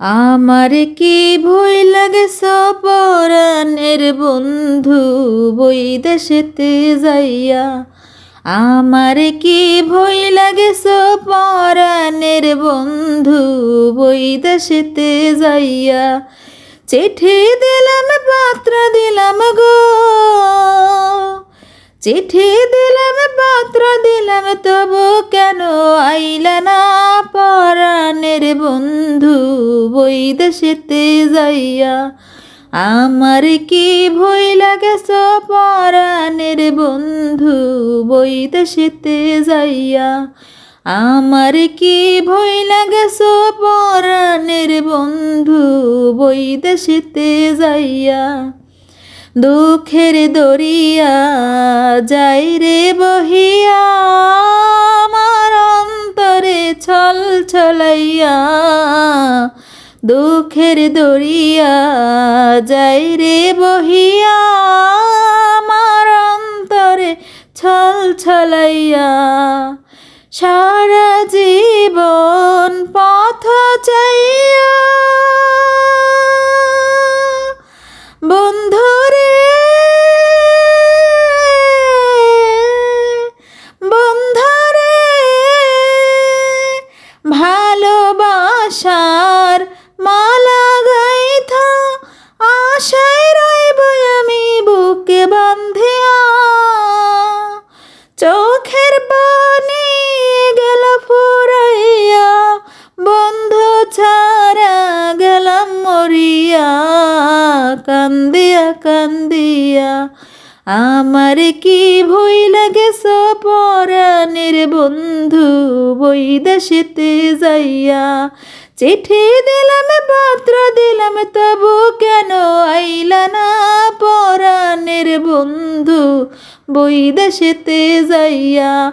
আমার কি ভয় লাগে সপরানের বন্ধু? বৈদেশেতে যাইয়া আমার কি ভয় লাগে সপরানের বন্ধু? বৈদেশেতে যাইয়া চিঠি দিলাম, পাত্র দিলাম গো। চিঠি দিলাম, পাত্র দিলাম, তবু কেন আইলা না পরাণের বন্ধু? বৈদেশেতে যাইয়া আমার কি ভয় লাগে পরাণের বন্ধু? বৈদেশেতে যাইয়া আমার কি ভয় লাগে পরাণের বন্ধু? বৈদেশেতে যাইয়া দুঃখের দরিয়া যাই রে বহিয়া, আমার অন্তরে ছল ছলাইয়া দুঃখের দরিয়া যাই রে বহিয়া আমার অন্তরে ছল ছলাইয়া সারা জীবন কান্দিয়া কান্দিয়া। আমার কি ভয় লাগে সপরানের বন্ধু বৈদেশেতে যাইয়া। চিঠি দিলাম, পত্র দিলাম, তবু কেন আইলা না পরাণের বন্ধু বৈদেশেতে যাইয়া।